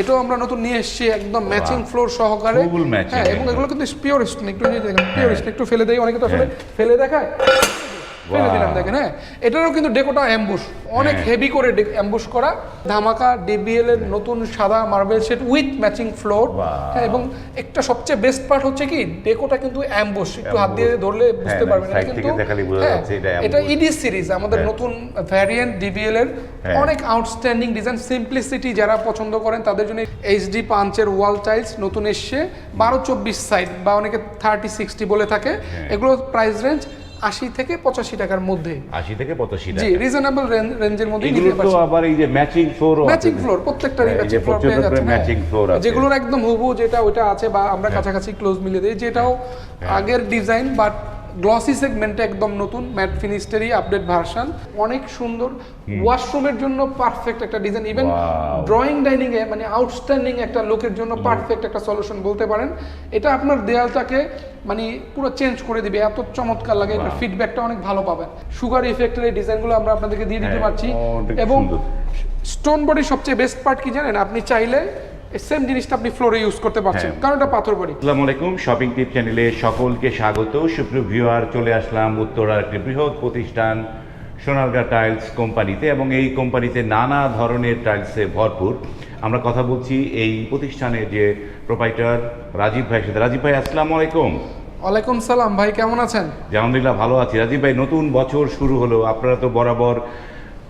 এটাও আমরা নতুন নিয়ে এসেছি একদম ম্যাচিং ফ্লোর সহকারে। হ্যাঁ এবং এগুলো কিন্তু পিওর স্টোন একটু দেখেন পিওর স্টোন একটু ফেলে দেয় অনেকে তো ফেলে ফেলে দেখায়। ফেলে দিলাম দেখেন হ্যাঁ এটারও কিন্তু ডেকোটা অ্যাম্বুশ অনেক হ্যাঁ। হেভি করে অ্যাম্বুশ করা ধামাকা ডিবিএল এর নতুন সাদা marble set with matching floor হ্যাঁ এবং একটা সবচেয়ে বেস্ট পার্ট হচ্ছে কি ডেকোটা কিন্তু অ্যাম্বুশ একটু হাত দিয়ে ধরলে বুঝতে হ্যাঁ, পারবেন side থেকে দেখালে বোঝা হ্যাঁ, যাচ্ছে এটা এটা ইডি সিরিজ আমাদের হ্যাঁ। নতুন ভ্যারিয়েন্ট ডিবিএল এর হ্যাঁ। অনেক আউটস্ট্যান্ডিং ডিজাইন সিম্পলিসিটি যারা পছন্দ করেন তাদের জন্য এইচডি পাঞ্চের ওয়াল টাইলস নতুন এসছে বারো চব্বিশ সাইড বা অনেকে থার্টি সিক্সটি বলে থাকে হ্যাঁ। এগুলো প্রাইস রেঞ্জ আশি থেকে পঁচাশি টাকার মধ্যে আশি থেকে পঁচাশি জি রিজনেবল রেঞ্জের মধ্যে নিতে পারছি আবার এই যে ম্যাচিং ফ্লোর ম্যাচিং ফ্লোর প্রত্যেকটারই হ্যাঁ, ম্যাচিং ফ্লোর পেয়ে প্রত্যেকটা ম্যাচিং ফ্লোর হ্যাঁ। আছে। যেগুলোর একদম হুবহু যেটা ওইটা আছে বা আমরা হ্যাঁ। কাছাকাছি ক্লোজ মিলে দিই যেটাও আগের ডিজাইন বাট গ্লসি সেগমেন্টে একদম নতুন ম্যাট ফিনিস্টেরই আপডেট ভার্সন অনেক সুন্দর ওয়াশরুমের জন্য পারফেক্ট একটা ডিজাইন ইভেন ড্রয়িং ডাইনিং এ মানে আউটস্ট্যান্ডিং একটা লুকের জন্য পারফেক্ট একটা সলিউশন বলতে পারেন এটা আপনার দেয়ালটাকে মানে পুরো চেঞ্জ করে দিবে এত চমৎকার লাগে এটা ফিডব্যাকটা অনেক ভালো পাবেন। সুগার ইফেক্টের এই ডিজাইনগুলো আমরা আপনাদেরকে দিয়ে দিতে হ্যাঁ, পারছি এবং স্টোন বডি সবচেয়ে বেস্ট পার্ট কি জানেন? আপনি চাইলে সেম জিনিসটা আপনি ফ্লোরে ইউজ করতে পারছেন। হ্যাঁ। কারণ এটা পাথর বডি। আসসালামু আলাইকুম শপিং টিপ চ্যানেলে সকলকে স্বাগত। সুপ্রিয় ভিউয়ার চলে আসলাম উত্তরার একটি বৃহৎ প্রতিষ্ঠান সোনারগা টাইলস কোম্পানিতে এবং এই কোম্পানিতে নানা ধরনের টাইলসে ভরপুর। আমরা কথা বলছি এই প্রতিষ্ঠানের যে প্রোপাইটার রাজীব ভাইয়ের সাথে। রাজীব ভাই আসসালামু আলাইকুম। ওয়ালাইকুম সালাম ভাই কেমন আছেন? আলহামদুলিল্লাহ ভালো আছি। রাজীব ভাই নতুন বছর শুরু হলো। আপনারা তো বরাবর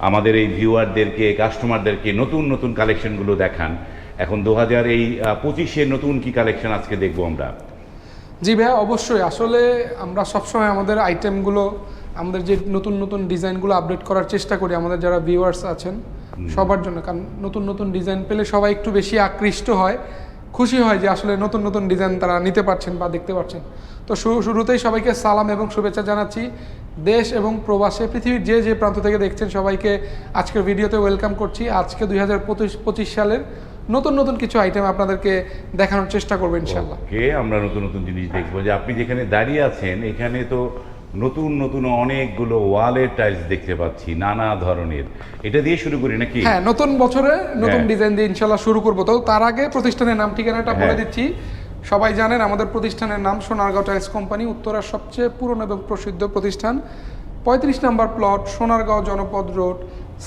আমাদের এই ভিউয়ারদেরকে কাস্টমারদেরকে নতুন নতুন কালেকশনগুলো দেখান। এখন দু হাজার এই পঁচিশে নতুন কি কালেকশন আজকে দেখব আমরা? জি ভাইয়া অবশ্যই। আসলে আমরা সবসময় আমাদের আইটেমগুলো আমাদের যে নতুন নতুন ডিজাইনগুলো আপডেট করার চেষ্টা করি আমাদের যারা ভিউয়ার্স আছেন সবার জন্য। কারণ নতুন নতুন ডিজাইন পেলে সবাই একটু বেশি আকৃষ্ট হয় খুশি হয় যে আসলে নতুন নতুন ডিজাইন তারা নিতে পারছেন বা দেখতে পাচ্ছেন তো শুরু শুরুতেই সবাইকে সালাম এবং শুভেচ্ছা জানাচ্ছি। দেশ এবং প্রবাসে পৃথিবীর যে যে প্রান্ত থেকে দেখছেন সবাইকে আজকের ভিডিওতে ওয়েলকাম করছি। আজকে দুই হাজার পঁচিশ সালের নতুন নতুন কিছু আইটেম আপনাদেরকে দেখানোর চেষ্টা করব ইনশাল্লাহ ওকে আমরা নতুন নতুন জিনিস দেখব। যে আপনি যেখানে দাঁড়িয়ে আছেন এখানে তো নতুন নতুন অনেকগুলো ওয়ালের টাইলস দেখতে পাচ্ছি নানা ধরনের। এটা দিয়ে শুরু করি নাকি? হ্যাঁ নতুন বছরে নতুন হ্যাঁ। ডিজাইন দিয়ে ইনশাল্লাহ শুরু করব। তো তার আগে প্রতিষ্ঠানের নাম ঠিকানাটা বলে হ্যাঁ। দিচ্ছি। সবাই জানেন আমাদের প্রতিষ্ঠানের নাম সোনারগাঁও টাইলস কোম্পানি উত্তরার সবচেয়ে পুরনো এবং প্রসিদ্ধ প্রতিষ্ঠান। পঁয়ত্রিশ নম্বর প্লট সোনারগাঁও জনপদ রোড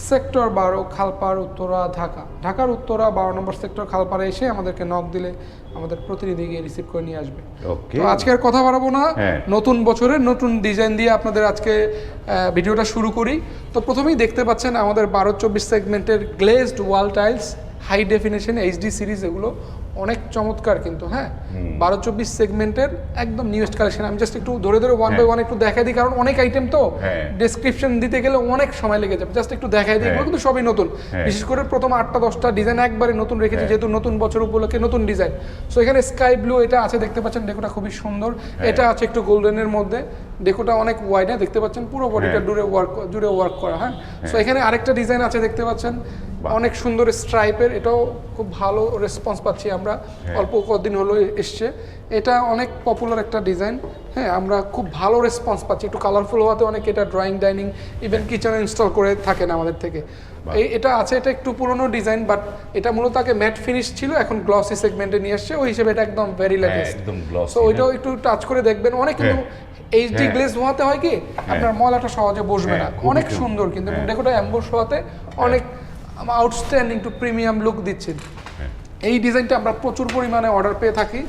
সেক্টর বারো খালপার উত্তরা ঢাকা। ঢাকার উত্তরা বারো নম্বর সেক্টর খালপাড়ে এসে আমাদেরকে নক দিলে আমাদের প্রতিনিধি গিয়ে রিসিভ করে নিয়ে আসবে। তো আজকে আর কথা বাড়াবো না। হ্যাঁ। নতুন বছরে নতুন ডিজাইন দিয়ে আপনাদের আজকে ভিডিওটা শুরু করি। তো প্রথমেই দেখতে পাচ্ছেন আমাদের বারো চব্বিশ সেগমেন্টের glazed wall tiles high definition HD series এগুলো অনেক চমৎকার কিন্তু হ্যাঁ বারো চব্বিশ সেগমেন্টের একদম নিউয়েস্ট কালেকশন আমি জাস্ট একটু ধরে ধরে ওয়ান বাই ওয়ান একটু দেখাই দিই কারণ অনেক আইটেম তো হ্যাঁ। ডেসক্রিপশন দিতে গেলে অনেক সময় লেগে যাবে জাস্ট একটু দেখাই দিই হ্যাঁ। কিন্তু সবই নতুন হ্যাঁ। বিশেষ করে প্রথম আটটা দশটা ডিজাইন একবারে নতুন রেখেছি হ্যাঁ। যেহেতু নতুন বছর উপলক্ষে নতুন ডিজাইন সো এখানে স্কাই ব্লু এটা আছে দেখতে পাচ্ছেন ডেকোটা খুবই সুন্দর হ্যাঁ। এটা আছে একটু গোল্ডেনের মধ্যে ডেকোটা অনেক ওয়াইড দেখতে পাচ্ছেন পুরো বডিটা হ্যাঁ। জুড়ে ওয়ার্ক জুড়ে ওয়ার্ক করা হ্যাঁ সো এখানে আরেকটা ডিজাইন আছে দেখতে পাচ্ছেন। অনেক সুন্দর স্ট্রাইপের এটাও খুব ভালো রেসপন্স পাচ্ছি আমরা। হ্যাঁ। অল্প কদিন হলো এসছে। এটা অনেক পপুলার একটা ডিজাইন হ্যাঁ আমরা খুব ভালো রেসপন্স পাচ্ছি। একটু কালারফুল হওয়াতে অনেক এটা ড্রয়িং ডাইনিং ইভেন কিচেনে ইনস্টল করে থাকেন আমাদের থেকে। এই এটা আছে এটা একটু পুরনো ডিজাইন বাট এটা মূলত আগে ম্যাট ফিনিশ ছিল এখন গ্লসি সেগমেন্টে নিয়ে আসছে ওই হিসেবে এটা একদম ভেরি হ্যাঁ, লেটেস্ট একদম glossy, সো ওইটাও একটু টাচ করে দেখবেন। অনেক কিন্তু এইচডি হ্যাঁ। গ্লেজ হওয়াতে হয় কি আপনার ময়লাটা সহজে বসবে না। হ্যাঁ, অনেক সুন্দর। কিন্তু হ্যাঁ। ডেকোটা অ্যাম্বোস হওয়াতে অনেক আউটস্ট্যান্ডিং টু প্রিমিয়াম লুক দিচ্ছে হ্যাঁ। এই ডিজাইনটা আমরা প্রচুর পরিমাণে অর্ডার পেয়ে থাকি।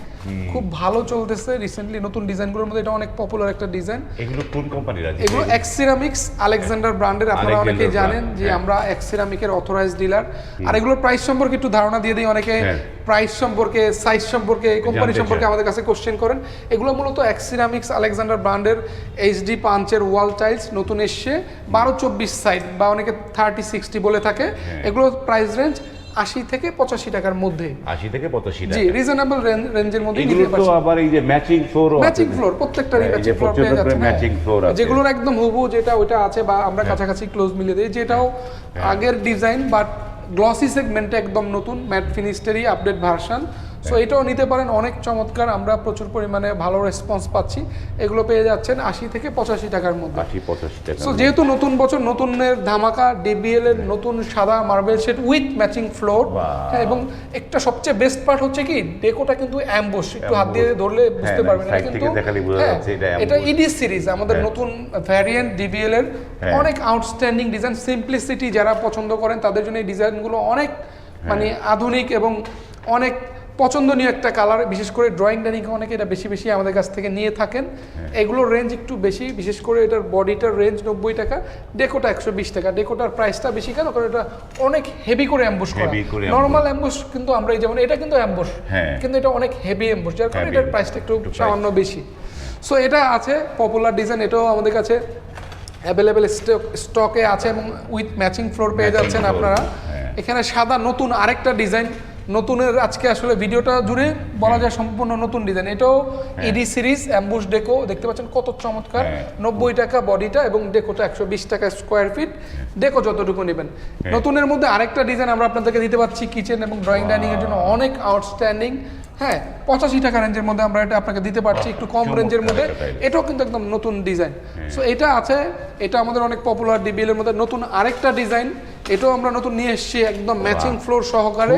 খুব ভালো চলতেছে রিসেন্টলি নতুন ডিজাইনগুলোর মধ্যে এটা অনেক পপুলার একটা ডিজাইন। এগুলো কোন কোম্পানির আছে এগুলো এক্সিরামিক্স আলেকজান্ডার ব্র্যান্ডের আপনারা অনেকেই জানেন যে হ্যাঁ। আমরা এক্সিরামিকের অথরাইজড ডিলার আর এগুলোর প্রাইস সম্পর্কে একটু ধারণা দিয়ে দিই অনেকে হ্যাঁ। প্রাইস সম্পর্কে সাইজ সম্পর্কে এই কোম্পানি সম্পর্কে আমাদের কাছে কোশ্চেন করেন। এগুলো মূলত এক্সিরামিক্স আলেকজান্ডার ব্র্যান্ডের এইচডি পাঞ্চের ওয়াল টাইলস নতুন এসছে। বারো চব্বিশ সাইড বা অনেকে থার্টি সিক্সটি বলে থাকে। হ্যাঁ। এগুলোর প্রাইস রেঞ্জ আশি থেকে পঁচাশি টাকার মধ্যে আশি থেকে পঁচাশি জি রিজনেবল রেঞ্জের মধ্যে এগুলো তো আবার এই যে ম্যাচিং ফ্লোর ম্যাচিং ফ্লোর প্রত্যেকটারই হ্যাঁ, ম্যাচিং ফ্লোর পেয়ে হ্যাঁ। আছে। যেগুলোর একদম হুবু যেটা ওইটা আছে বা আমরা হ্যাঁ। কাছাকাছি ক্লোজ মিলে দিই যেটাও আগের ডিজাইন বাট গ্লসি সেগমেন্টে একদম নতুন ম্যাট ফিনিস্টেরই আপডেট ভার্সন সো এটাও নিতে পারেন। অনেক চমৎকার। আমরা প্রচুর পরিমাণে ভালো রেসপন্স পাচ্ছি। এগুলো পেয়ে যাচ্ছেন আশি থেকে পঁচাশি টাকার মধ্যে। আশি পঁচাশি টাকা সো যেহেতু নতুন বছর নতুনের ধামাকা ডিবিএল এর নতুন সাদা marble set with matching floor এবং একটা সবচেয়ে বেস্ট পার্ট হচ্ছে কি ডেকোটা কিন্তু অ্যাম্বুশ একটু হাত দিয়ে ধরলে বুঝতে হ্যাঁ, পারবেন এটা কিন্তু হ্যাঁ, এটা ইডি সিরিজ আমাদের হ্যাঁ। নতুন ভ্যারিয়েন্ট ডিবিএল এর। হ্যাঁ। অনেক আউটস্ট্যান্ডিং ডিজাইন সিম্পলিসিটি যারা পছন্দ করেন তাদের জন্য এই ডিজাইনগুলো অনেক হ্যাঁ। মানে আধুনিক এবং অনেক পছন্দনীয় একটা কালার বিশেষ করে ড্রয়িং ডাইনিং অনেকে এটা বেশি বেশি আমাদের কাছ থেকে নিয়ে থাকেন হ্যাঁ। এগুলোর রেঞ্জ একটু বেশি বিশেষ করে এটার বডিটার রেঞ্জ নব্বই টাকা ডেকোটা একশো বিশ টাকা ডেকোটার প্রাইসটা বেশি কেন কারণ এটা অনেক হেভি করে অ্যাম্বুশ করা। নর্মাল অ্যাম্বুশ কিন্তু আমরা এই যেমন এটা কিন্তু অ্যাম্বুশ হ্যাঁ। কিন্তু এটা অনেক হেভি অ্যাম্বুশ যার কারণে এটার প্রাইসটা একটু সামান্য বেশি সো এটা আছে পপুলার ডিজাইন এটাও আমাদের কাছে অ্যাভেলেবেল স্টক স্টকে আছে এবং উইথ ম্যাচিং ফ্লোর পেয়ে যাচ্ছেন আপনারা হ্যাঁ। এখানে সাদা নতুন আরেকটা ডিজাইন নতুনের আজকে আসলে ভিডিওটা জুড়ে বলা যায় সম্পূর্ণ নতুন ডিজাইন এটাও ইডি সিরিজ অ্যাম্বুশ ডেকো দেখতে পাচ্ছেন কত চমৎকার। হ্যাঁ। নব্বই টাকা বডিটা এবং ডেকোটা একশো বিশ টাকা স্কোয়ার ফিট ডেকো যতটুকু নেবেন। হ্যাঁ। নতুনের মধ্যে আরেকটা ডিজাইন আমরা আপনাদেরকে দিতে পারছি কিচেন এবং ড্রয়িং ডাইনিং এর জন্য। অনেক আউটস্ট্যান্ডিং হ্যাঁ পঁচাশি টাকা রেঞ্জের মধ্যে আমরা এটা আপনাকে দিতে পারছি একটু কম রেঞ্জের মধ্যে। এটাও কিন্তু একদম নতুন ডিজাইন হ্যাঁ। সো এটা আছে এটা আমাদের অনেক পপুলার ডিবিএল এর মধ্যে। নতুন আরেকটা ডিজাইন এটাও আমরা নতুন নিয়ে এসেছি একদম ম্যাচিং ফ্লোর সহকারে।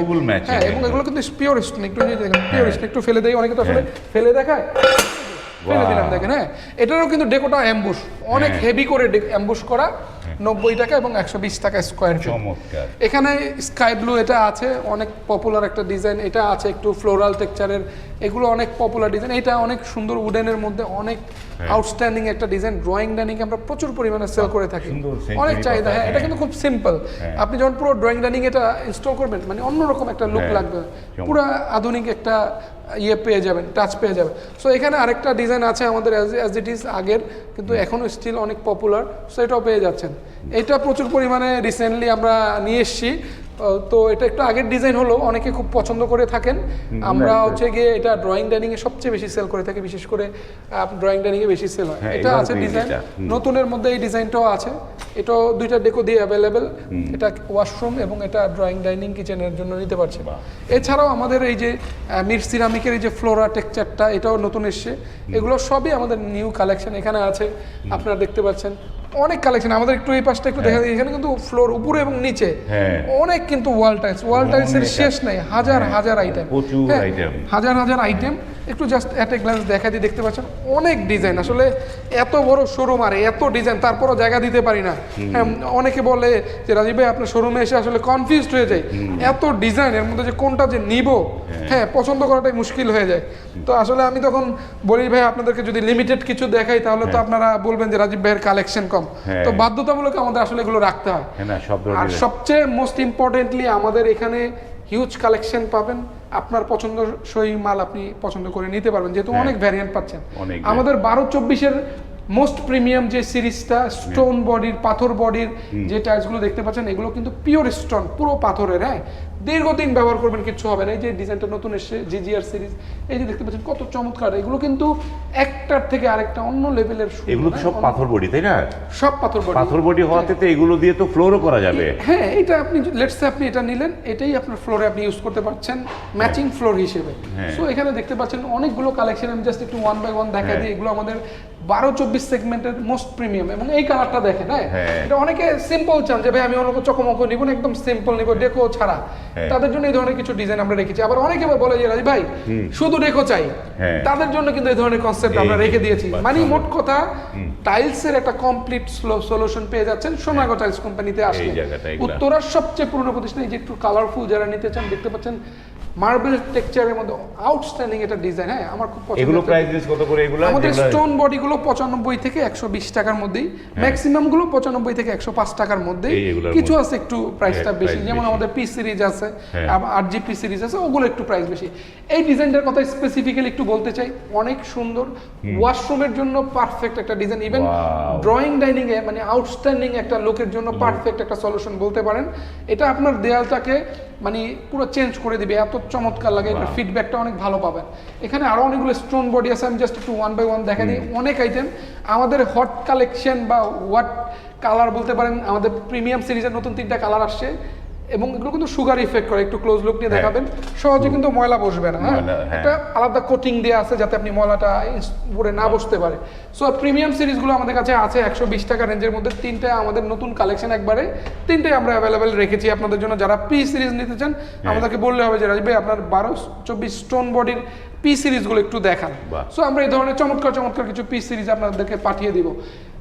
হ্যাঁ এবং এগুলো কিন্তু পিওর স্টোন একটু পিওর স্টোন একটু ফেলে দেয় অনেকে তো আসলে ফেলে দেখায়। ফেলে দিলাম দেখেন হ্যাঁ। এটারও কিন্তু ডেকোটা অ্যাম্বুশ অনেক হ্যাঁ। হেভি করে অ্যাম্বুশ করা। নব্বই টাকা এবং একশো বিশ টাকা স্কোয়ার ফিট এখানে স্কাই ব্লু এটা আছে অনেক পপুলার একটা ডিজাইন এটা আছে একটু ফ্লোরাল টেক্সচারের এগুলো অনেক পপুলার ডিজাইন এটা অনেক সুন্দর উডেনের মধ্যে অনেক আউটস্ট্যান্ডিং একটা ডিজাইন ড্রয়িং ডাইনিং আমরা প্রচুর পরিমাণে সেল করে থাকি। অনেক চাহিদা। হ্যাঁ এটা হ্যাঁ। কিন্তু খুব সিম্পল হ্যাঁ। আপনি যখন পুরো ড্রয়িং ডাইনিং এটা ইনস্টল করবেন মানে অন্যরকম একটা লুক হ্যাঁ, লাগবে। পুরো আধুনিক একটা ইয়ে পেয়ে যাবেন টাচ পেয়ে যাবেন। সো এখানে আরেকটা ডিজাইন আছে আমাদের অ্যাজ ইট ইজ আগের কিন্তু এখনও স্টিল অনেক পপুলার সো এটাও পেয়ে যাচ্ছেন। এটা প্রচুর পরিমাণে রিসেন্টলি আমরা নিয়ে এসেছি। তো এটা একটু আগের ডিজাইন হলো অনেকে খুব পছন্দ করে থাকেন। আমরা হচ্ছে গিয়ে এটা ড্রয়িং ডাইনিং এ সবচেয়ে বেশি সেল করে থাকি বিশেষ করে ড্রয়িং ডাইনিং এ বেশি সেল হয়। হ্যাঁ, এটা আছে ডিজাইন নতুনের মধ্যে এই ডিজাইনটাও আছে। এটাও দুইটা ডেকো দিয়ে অ্যাভেলেবেল এটা ওয়াশরুম এবং এটা ড্রয়িং ডাইনিং কিচেনের জন্য নিতে পারছে। এছাড়াও আমাদের এই যে মির সিরামিকের এই যে ফ্লোরা টেক্সচারটা এটাও নতুন এসছে। এগুলো সবই আমাদের নিউ কালেকশন এখানে আছে। আপনারা দেখতে পাচ্ছেন অনেক কালেকশন আমাদের একটু এই পাশটা একটু দেখা যায় এখানে কিন্তু ফ্লোর উপরে এবং নিচে। হ্যাঁ। অনেক কিন্তু ওয়াল টাইলস ওয়াল টাইলসের অনেক শেষ নাই হাজার হ্যাঁ, হাজার আইটেম। হাজার হাজার আইটেম একটু জাস্ট অ্যাট এ গ্লান্স দেখা দিয়ে দেখতে পাচ্ছেন অনেক ডিজাইন আসলে এত বড় শোরুম আর এত ডিজাইন তারপরও জায়গা দিতে পারি না। হ্যাঁ অনেকে বলে যে রাজীব ভাই আপনার শোরুমে এসে আসলে কনফিউজড হয়ে যায়। এত ডিজাইন এর মধ্যে যে কোনটা যে নিব হ্যাঁ। পছন্দ করাটাই মুশকিল হয়ে যায়। তো আসলে আমি তখন বলি ভাই আপনাদেরকে যদি লিমিটেড কিছু দেখাই তাহলে তো আপনারা বলবেন যে রাজীব ভাইয়ের কালেকশন কম। হ্যাঁ। তো বাধ্যতামূলক আমাদের আসলে এগুলো রাখতে হয়। হ্যাঁ আর সবচেয়ে মোস্ট ইম্পর্টেন্টলি আমাদের এখানে হিউজ কালেকশন পাবেন। আপনার পছন্দ সই মাল আপনি পছন্দ করে নিতে পারবেন। যেহেতু হ্যাঁ। অনেক ভ্যারিয়েন্ট পাচ্ছেন। আমাদের বারো চব্বিশের মোস্ট প্রিমিয়াম যে সিরিজটা স্টোন বডির পাথর বডির যে টাইলসগুলো দেখতে পাচ্ছেন এগুলো কিন্তু পিওর স্টোন পুরো পাথরের হ্যাঁ? দীর্ঘদিন ব্যবহার করবেন কিছু হবে না। এই যে ডিজাইনটা নতুন এসছে জিজিআর সিরিজ এই যে দেখতে পাচ্ছেন কত চমৎকার। এগুলো কিন্তু একটার থেকে আরেকটা অন্য লেভেলের এগুলো তো সব পাথর বডি তাই না? সব পাথর বডি পাথর বডি হওয়াতে তো এগুলো দিয়ে তো ফ্লোরও করা যাবে। হ্যাঁ এটা আপনি লেটস সে আপনি এটা নিলেন এটাই আপনার ফ্লোরে আপনি ইউজ করতে পারছেন ম্যাচিং ফ্লোর হিসেবে। হ্যাঁ। সো এখানে দেখতে পাচ্ছেন অনেকগুলো কালেকশন আমি জাস্ট একটু ওয়ান বাই ওয়ান দেখা হ্যাঁ। দিই এগুলো আমাদের বারো চব্বিশ সেগমেন্টের মোস্ট প্রিমিয়াম এবং এই কালারটা দেখেন হ্যাঁ? হ্যাঁ। এটা অনেকে সিম্পল চান যে ভাই আমি অন্য চকমকো নিব না একদম সিম্পল নিব ডেকো ছাড়া। হ্যাঁ। তাদের জন্য এই ধরনের কিছু ডিজাইন আমরা রেখেছি। আবার অনেকে বলে যে রাজি ভাই শুধু ডেকো চাই। হ্যাঁ। তাদের জন্য কিন্তু এই ধরনের কনসেপ্ট আমরা রেখে দিয়েছি। মানে মোট কথা টাইলসের একটা কমপ্লিট সলিউশন পেয়ে যাচ্ছেন সোনাগো টাইলস কোম্পানিতে আসলে। উত্তরার সবচেয়ে পুরনো প্রতিষ্ঠান এই যে একটু কালারফুল যারা নিতে চান দেখতে পাচ্ছেন মার্বেল টেক্সচারের মধ্যে আউটস্ট্যান্ডিং একটা ডিজাইন হ্যাঁ আমার খুব পছন্দ এগুলো প্রাইস লিস্ট কত করে? এগুলো আমাদের স্টোন বডিগুলো পঁচানব্বই থেকে একশো বিশ টাকার মধ্যেই। ম্যাক্সিমামগুলো পঁচানব্বই থেকে একশো পাঁচ টাকার মধ্যে কিছু আছে একটু প্রাইসটা হ্যাঁ, বেশি যেমন আমাদের পি সিরিজ আছে হ্যাঁ। আট জিপি সিরিজ আছে ওগুলো একটু প্রাইস বেশি। এই ডিজাইনটার কথা স্পেসিফিক্যালি একটু বলতে চাই অনেক সুন্দর। ওয়াশরুমের জন্য পারফেক্ট একটা ডিজাইন ইভেন ড্রয়িং ডাইনিং এ মানে আউটস্ট্যান্ডিং একটা লুকের জন্য পারফেক্ট একটা সলিউশন বলতে পারেন। এটা আপনার দেয়ালটাকে মানে পুরো চেঞ্জ করে দিবে। এত চমৎকার লাগে এটার. ফিডব্যাকটা অনেক ভালো পাবেন। এখানে আরও অনেকগুলো স্টোন বডি আছে আমি জাস্ট একটু ওয়ান বাই ওয়ান দেখা দিই। অনেক আইটেম আমাদের হট কালেকশন বা হোয়াট কালার বলতে পারেন আমাদের প্রিমিয়াম সিরিজের নতুন তিনটা কালার আসছে। এবং এগুলো কিন্তু সুগার ইফেক্ট করে একটু ক্লোজ লুক নিয়ে হ্যাঁ। দেখাবেন। সহজে কিন্তু ময়লা বসবে না হ্যাঁ? হ্যাঁ। একটা আলাদা কোটিং দেওয়া আছে যাতে আপনি ময়লাটা উপরে না বসতে পারে। সো প্রিমিয়াম সিরিজগুলো আমাদের কাছে আছে একশো বিশ টাকা রেঞ্জের মধ্যে। তিনটে আমাদের নতুন কালেকশন একবারে। তিনটে আমরা অ্যাভেলেবেল রেখেছি আপনাদের জন্য। যারা পি সিরিজ নিতে চান হ্যাঁ। আমাদেরকে বললে হবে যে রাজবে আপনার বারো চব্বিশ স্টোন বডির পি সিরিজগুলো একটু দেখান। সো আমরা এই ধরনের চমৎকার চমৎকার কিছু পি সিরিজ আপনাদেরকে পাঠিয়ে দিব।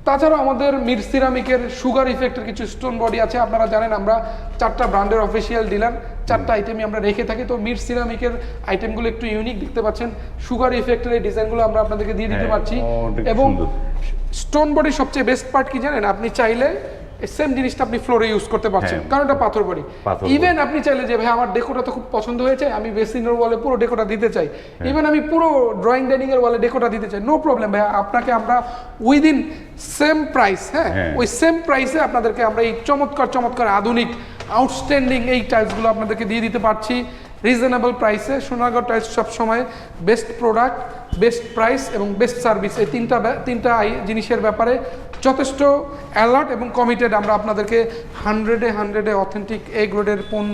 তাছাড়াও আমাদের মির সিরামিকের সুগার ইফেক্টের কিছু স্টোন বডি আছে আপনারা জানেন আমরা চারটা ব্র্যান্ডের অফিসিয়াল ডিলার চারটা আইটেমই আমরা রেখে থাকি। তো মির সিরামিকের আইটেমগুলো একটু ইউনিক দেখতে পাচ্ছেন সুগার ইফেক্টের এই ডিজাইনগুলো আমরা আপনাদেরকে দিয়ে দিতে হ্যাঁ, পারছি। এবং স্টোন বডির সবচেয়ে বেস্ট পার্ট কি জানেন? আপনি চাইলে সেম জিনিসটা আপনি ফ্লোরে ইউজ করতে পারছেন হ্যাঁ। কারণ এটা পাথর বডি ইভেন আপনি চাইলে যে ভাই আমার ডেকোটা তো খুব পছন্দ হয়েছে আমি বেসিনের ওয়ালে পুরো ডেকোটা দিতে চাই হ্যাঁ। ইভেন আমি পুরো ড্রয়িং ডাইনিং এর ওয়ালে ডেকোটা দিতে চাই নো প্রবলেম ভাই আপনাকে আমরা উইদিন সেম প্রাইস হ্যাঁ হ্যাঁ। ওই সেম প্রাইসে আপনাদেরকে আমরা এই চমৎকার চমৎকার আধুনিক আউটস্ট্যান্ডিং এই টাইলসগুলো আপনাদেরকে দিয়ে দিতে পারছি রিজনেবল প্রাইসে সোনারগাঁও টাইলস সবসময় বেস্ট প্রোডাক্ট বেস্ট প্রাইস এবং বেস্ট সার্ভিস এই তিনটা তিনটা জিনিসের ব্যাপারে যথেষ্ট অ্যালার্ট এবং কমিটেড আমরা আপনাদেরকে হান্ড্রেডে হান্ড্রেডে অথেন্টিক এগ রোডের পণ্য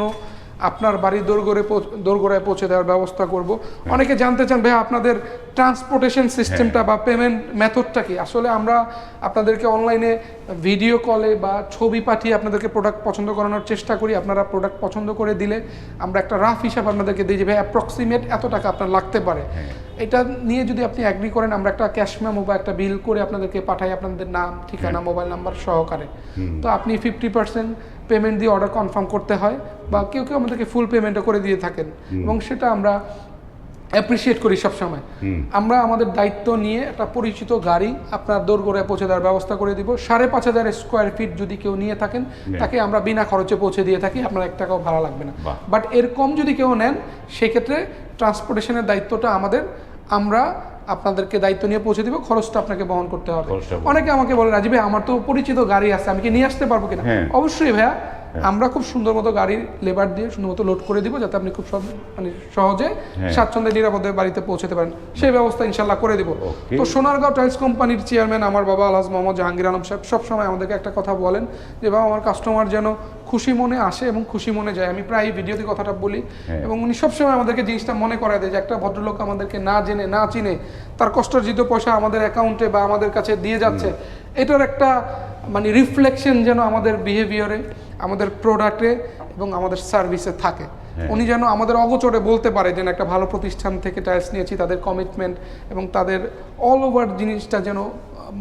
আপনার বাড়ির দোরগোড়ে দোরগোড়ায় পৌঁছে দেওয়ার ব্যবস্থা করব। অনেকে জানতে চান ভাই আপনাদের ট্রান্সপোর্টেশন সিস্টেমটা বা পেমেন্ট মেথডটা কি? আসলে আমরা আপনাদেরকে অনলাইনে ভিডিও কলে বা ছবি পাঠিয়ে আপনাদেরকে প্রোডাক্ট পছন্দ করানোর চেষ্টা করি। আপনারা প্রোডাক্ট পছন্দ করে দিলে আমরা একটা রাফ হিসাব আপনাদেরকে দিই যে ভাই অ্যাপ্রক্সিমেট এত টাকা আপনার লাগতে পারে? এটা নিয়ে যদি আপনি অ্যাগ্রি করেন আমরা একটা ক্যাশ মেমো বা একটা বিল করে আপনাদেরকে পাঠাই আপনাদের নাম ঠিকানা মোবাইল নাম্বার সহকারে। তো আপনি ফিফটি পার্সেন্ট পেমেন্ট দিয়ে অর্ডার কনফার্ম করতে হয় বা কেউ কেউ আমাদেরকে ফুল পেমেন্টও করে দিয়ে থাকেন। এবং সেটা আমরা অ্যাপ্রিসিয়েট করি সবসময়। আমরা আমাদের দায়িত্ব নিয়ে একটা পরিচিত গাড়ি আপনার দোরগোড়ায় পৌঁছে দেওয়ার ব্যবস্থা করে দিব। সাড়ে পাঁচ হাজার স্কোয়ার ফিট যদি কেউ নিয়ে থাকেন তাকে আমরা বিনা খরচে পৌঁছে দিয়ে থাকি আপনার এক টাকাও ভাড়া লাগবে না। বাট এর কম যদি কেউ নেন সেক্ষেত্রে ট্রান্সপোর্টেশনের দায়িত্বটা আমাদের। আমরা আপনাদেরকে দায়িত্ব নিয়ে পৌঁছে দিব খরচটা আপনাকে বহন করতে হবে অনেকে আমাকে বলে রাজীব ভাই আমার তো পরিচিত গাড়ি আছে আমি কি নিয়ে আসতে পারব কিনা হ্যাঁ। অবশ্যই ভাইয়া আমরা খুব সুন্দর মতো গাড়ির লেবার দিয়ে সুন্দর মতো লোড করে দিব যাতে আপনি খুব সব মানে সহজে হ্যাঁ। স্বাচ্ছন্দ্যে নিরাপদে বাড়িতে পৌঁছতে পারেন। সেই ব্যবস্থা ইনশাল্লাহ করে দিব। তো সোনারগাঁও টাইলস কোম্পানির চেয়ারম্যান আমার বাবা আলহাজ মোহাম্মদ জাহাঙ্গীর আলম সাহেব সবসময় আমাদেরকে একটা কথা বলেন যে বাবা আমার কাস্টমার যেন খুশি মনে আসে এবং খুশি মনে যায়। আমি প্রায় ভিডিওতে কথাটা বলি হ্যাঁ। এবং উনি সবসময় আমাদেরকে জিনিসটা মনে করায় দেয় যে একটা ভদ্রলোক আমাদেরকে না জেনে না চিনে তার কষ্টার্জিত পয়সা আমাদের অ্যাকাউন্টে বা আমাদের কাছে দিয়ে যাচ্ছে। এটার একটা মানে রিফ্লেকশন যেন আমাদের বিহেভিয়ারে আমাদের প্রোডাক্টে এবং আমাদের সার্ভিসে থাকে হ্যাঁ। উনি যেন আমাদের অগোচরে বলতে পারে যেন একটা ভালো প্রতিষ্ঠান থেকে টাইলস নিয়েছি তাদের কমিটমেন্ট এবং তাদের অল ওভার জিনিসটা যেন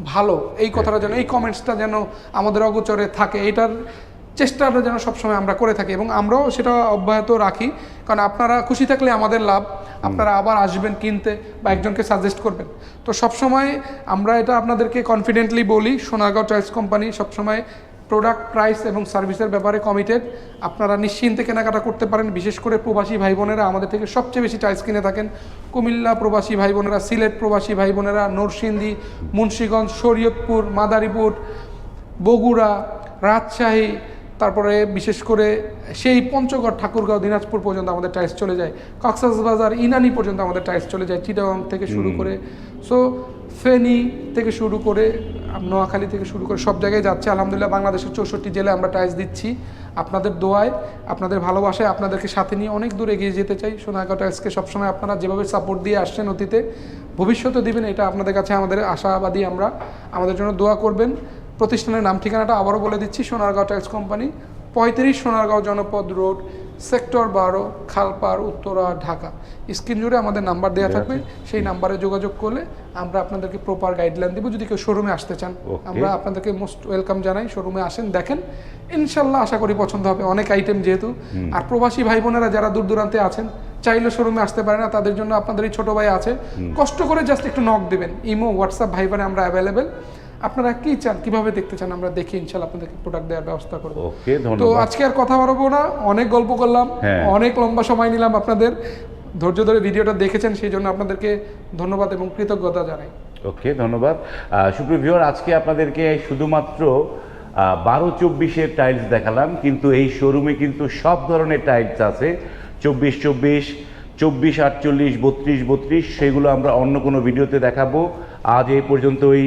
ভালো এই কথাটা যেন এই কমেন্টসটা যেন আমাদের অগোচরে থাকে এটার চেষ্টাটা যেন সবসময় আমরা করে থাকি এবং আমরাও সেটা অব্যাহত রাখি। কারণ আপনারা খুশি থাকলে আমাদের লাভ আপনারা আবার আসবেন কিনতে বা একজনকে সাজেস্ট করবেন। তো সবসময় আমরা এটা আপনাদেরকে কনফিডেন্টলি বলি সোনারগাঁও টাইলস কোম্পানি সবসময় প্রোডাক্ট প্রাইস এবং সার্ভিসের ব্যাপারে কমিটেড আপনারা নিশ্চিন্তে কেনাকাটা করতে পারেন বিশেষ করে প্রবাসী ভাই বোনেরা আমাদের থেকে সবচেয়ে বেশি টাইলস কিনে থাকেন। কুমিল্লা প্রবাসী ভাই বোনেরা সিলেট প্রবাসী ভাই বোনেরা নরসিংদী মুন্সীগঞ্জ শরীয়তপুর মাদারীপুর বগুড়া রাজশাহী তারপরে বিশেষ করে সেই পঞ্চগড় ঠাকুরগাঁও দিনাজপুর পর্যন্ত আমাদের টাইলস চলে যায়। কক্সবাজার ইনানি পর্যন্ত আমাদের টাইলস চলে যায় চিটাগাং থেকে শুরু করে। সো ফেনী থেকে শুরু করে নোয়াখালী থেকে শুরু করে সব জায়গায় যাচ্ছে। আলহামদুলিল্লাহ বাংলাদেশের চৌষট্টি জেলায় আমরা টাইলস দিচ্ছি। আপনাদের দোয়ায় আপনাদের ভালোবাসায় আপনাদেরকে সাথে নিয়ে অনেক দূর এগিয়ে যেতে চাই। সোনাগাঁও টাইসকে সবসময় আপনারা যেভাবে সাপোর্ট দিয়ে আসছেন অতীতে ভবিষ্যতে দিবেন এটা আপনাদের কাছে আমাদের আশাবাদী আমরা। আমাদের জন্য দোয়া করবেন। প্রতিষ্ঠানের নাম ঠিকানাটা আবারও বলে দিচ্ছি সোনারগাঁও টাইলস কোম্পানি পঁয়ত্রিশ সোনারগাঁও জনপদ রোড সেক্টর বারো খালপাড় উত্তরা ঢাকা। স্ক্রিন জুড়ে আমাদের নাম্বার দেওয়া থাকবে সেই নাম্বারে যোগাযোগ করলে আমরা আপনাদেরকে প্রপার গাইডলাইন দিব। যদি কেউ শোরুমে আসতে চান আমরা আপনাদেরকে মোস্ট ওয়েলকাম জানাই শোরুমে আসেন দেখেন। ইনশাল্লাহ আশা করি পছন্দ হবে অনেক আইটেম যেহেতু। আর প্রবাসী ভাই বোনেরা যারা দূর দূরান্তে আছেন চাইলে শোরুমে আসতে পারে না তাদের জন্য আপনাদের এই ছোট ভাই আছে। কষ্ট করে জাস্ট একটু নক দেবেন। ইমো হোয়াটসঅ্যাপ ভাইবারে আমরা অ্যাভেলেবেল আপনারা কি চান? কীভাবে দেখতে চান? আমরা দেখি ইনশাল্লাহ আপনাদেরকে প্রোডাক্ট দেওয়ার ব্যবস্থা করব। ওকে তো আজকে আর কথা বাড়াবো না। অনেক গল্প করলাম হ্যাঁ। অনেক লম্বা সময় নিলাম আপনাদের। ধৈর্য ধরে ভিডিওটা দেখেছেন সেই জন্য আপনাদেরকে ধন্যবাদ এবং কৃতজ্ঞতা জানাই। ওকে ধন্যবাদ। সুপ্রিয় ভিউয়ার আজকে আপনাদেরকে শুধুমাত্র বারো চব্বিশের টাইলস দেখালাম কিন্তু এই শোরুমে কিন্তু সব ধরনের টাইলস আছে। চব্বিশ চব্বিশ চব্বিশ আটচল্লিশ বত্রিশ বত্রিশ সেগুলো আমরা অন্য কোনো ভিডিওতে দেখাবো। আজ এই পর্যন্তই।